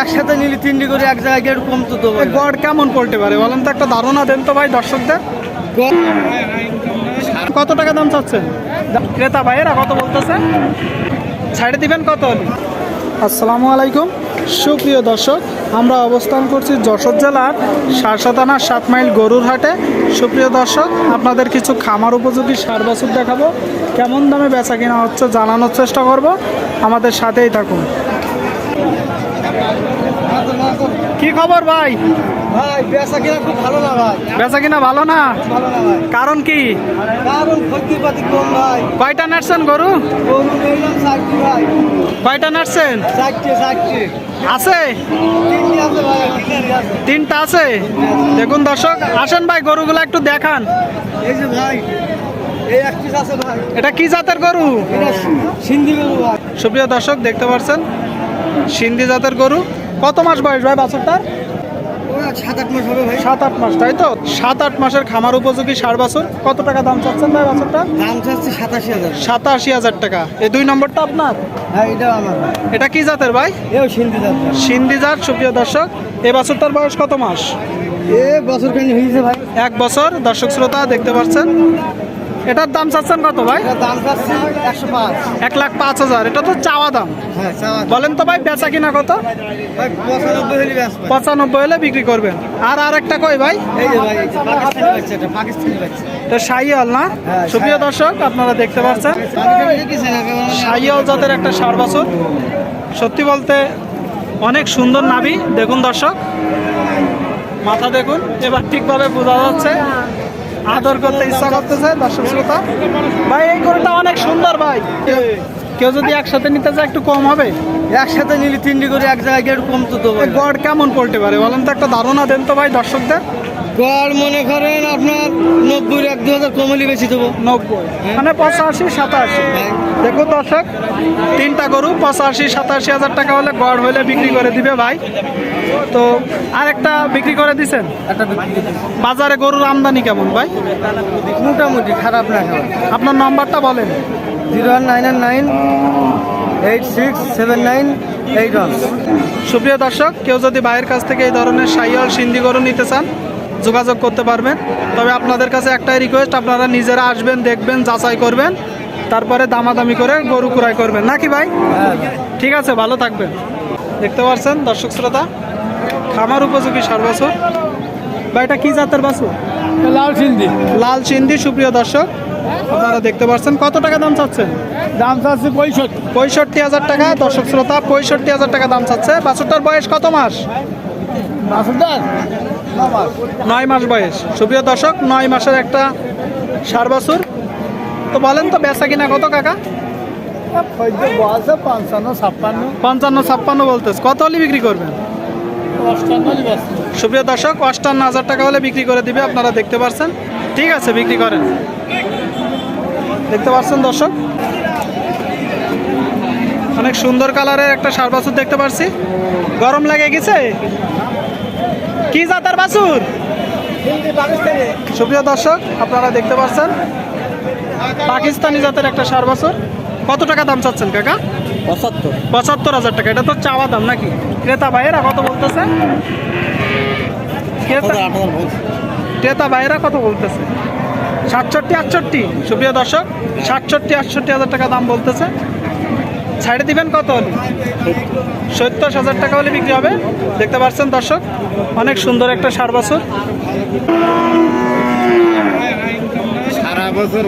একসাথে নিলে তিনটি করে এক জায়গায় গিয়ে কম তো দেবো গড় কেমন পড়তে পারে? বলেন তো একটা ধারণা দেন তো ভাই দর্শকদের। কত টাকা দাম চাচ্ছেন? ক্রেতা ভাইয়েরা কত বলতেছে? ছাড়ে দিবেন কত আসসালামু আলাইকুম। সুপ্রিয় দর্শক আমরা অবস্থান করছি যশোর জেলার সারসাতানার সাত মাইল গরুর হাটে। সুপ্রিয় দর্শক আপনাদের কিছু খামার উপযোগী সার বাছুর দেখাবো। কেমন দামে বেচা কিনা হচ্ছে জানানোর চেষ্টা করব। আমাদের সাথেই থাকুন। কি খবর ভাই? ভাই বেচা কিনা খুব ভালো না ভাই। বেচা কিনা ভালো না? ভালো না ভাই। কারণ কি? কারণ ক্ষতি পাতি কম ভাই। কয়টা নাড়ছেন গরু? গরু নিলাম চারটি ভাই। কয়টা নাড়ছেন? চারটে চারটে। আছে? তিনটি আছে দেখুন দর্শক আসেন ভাই গরুগুলো একটু দেখান। এই যে ভাই এই এক আছে ভাই। এটা কি জাতের গরু? এটা সিন্ধি গরু ভাই। সুপ্রিয় দর্শক দেখতে পাচ্ছেন? সিন্ধি জাতের গরু। কত মাস বয়স ভাই বাছরটার? সাত আট মাস হবে ভাই। সাত আট মাস তাই তো? সাত আট মাসের খামার উপযোগী সার বাছর। কত টাকা দাম চাচ্ছেন ভাই বাছরটা? দাম চাচ্ছে সাতাশি হাজার। সাতাশি হাজার টাকা। এই দুই নম্বরটা আপনার? হ্যাঁ এটাও আমার এটা কি জাতের ভাই? সিন্ধি দাম সিন্ধি জাত সুপ্রিয় দর্শক। এই বাছরটার বয়স কত মাস? এ বছর খানি হয়েছে ভাই। এক বছর। দর্শক শ্রোতা দেখতে পাচ্ছেন। এটার দাম চাচ্ছেন কত ভাই? দাম চাচ্ছে একশো পাঁচ। এক লাখ পাঁচ হাজার। এটা তো চাওয়া দাম। হ্যাঁ বলেন তো ভাই বেচা কিনা কত? পঁচানব্বই হলে বিক্রি করবেন। আর আরেকটা কই ভাই? এটা সাইয়াল না? হ্যাঁ, সুপ্রিয় দর্শক আপনারা দেখতে পাচ্ছেন? সাইয়াল জাতের একটা সার বাছুর। সত্যি বলতে অনেক সুন্দর নাভি। দেখুন দর্শক মাথা দেখুন। এবার ঠিকভাবে বোঝা যাচ্ছে আদর করতে ইচ্ছা করতেছে দর্শক শ্রোতা। ভাই এই গরুটা অনেক সুন্দর ভাই। কেউ যদি একসাথে নিতে চায় একটু কম হবে। একসাথে নিলে তিনটি করে এক জায়গায় গিয়ে একটু কম তো দেবো গড় কেমন পড়তে পারে? বলেন তো একটা ধারণা দেন তো ভাই দর্শকদের। গড় মনে করেন আপনার নব্বই এক দু হাজার কমলি বেশি দেবো। নব্বই। মানে পঁচাশি সাতাশি। দেখুন দর্শক তিনটা গরু পঁচাশি সাতাশি হাজার টাকা হলে গড় হলে বিক্রি করে দিবে ভাই। তো আরেকটা বিক্রি করে দিছেন? একটা বিক্রি করে দিবো। বাজারে গরুর আমদানি কেমন ভাই? মোটামুটি খারাপ না আপনার নাম্বারটা বলেন। Zero one nine nine eight six seven nine eight one. সুপ্রিয় দর্শক কেউ যদি ভাইয়ের কাছ থেকে এই ধরনের সাইয়াল সিন্ধি গরু নিতে চান যোগাযোগ করতে পারবেন। তবে আপনাদের কাছে একটাই রিকোয়েস্ট আপনারা নিজেরা আসবেন দেখবেন যাচাই করবেন তারপরে দামাদামি করে গরু ক্রয় করবেন। নাকি ভাই? ঠিক আছে ভালো থাকবেন। দেখতে পাচ্ছেন দর্শক শ্রোতা খামার উপযোগী সার বাছুর। বা এটা কী জাতের বাছুর? লাল সিন্ধি। লাল সিন্ধি সুপ্রিয় দর্শক আপনারা দেখতে পাচ্ছেন কত টাকা দাম চাচ্ছেন? দাম চাচ্ছে পঁয়ষট্টি। পঁয়ষট্টি হাজার টাকা দর্শক শ্রোতা পঁয়ষট্টি হাজার টাকা দাম চাচ্ছে। বাছুরটার বয়স কত মাস? বাসুদার নয় মাস বয়স। সুপ্রিয় দর্শক, নয় মাসের একটা সার বাছুর। তো বলেন তো, বেচা কিনা কত কাকা? পঞ্চান্ন, ছাপ্পান্ন বলতেছ। কত হলে বিক্রি করবেন? সুপ্রিয় দর্শক, অষ্টান্ন হাজার টাকা হলে বিক্রি করে দিবে, আপনারা দেখতে পাচ্ছেন ঠিক আছে, বিক্রি করেন। দেখতে পাচ্ছেন দর্শক? অনেক সুন্দর কালারের একটা সার দেখতে পাচ্ছি গরম লাগে গেছে? কি জাতের বাছুর? সুপ্রিয় দর্শক আপনারা দেখতে পাচ্ছেন পাকিস্তানি জাতের একটা সার বাসুর কত টাকা দাম চাচ্ছেন কাকা? পঁচাত্তর। পঁচাত্তর হাজার টাকা। এটা তো চাওয়া দাম নাকি? ক্রেতা ভাইয়েরা কত বলতেছেন ক্রেতা ভাইয়েরা কত বলতেছে? সাতষট্টি আটষট্টি। সুপ্রিয় দর্শক সাতষট্টি আটষট্টি হাজার টাকা দাম বলতেছে। ছাড়ে দিবেন কত সত্তর হাজার টাকা হলে বিক্রি হবে। দেখতে পাচ্ছেন দর্শক, অনেক সুন্দর একটা সার বছর। সারা বছর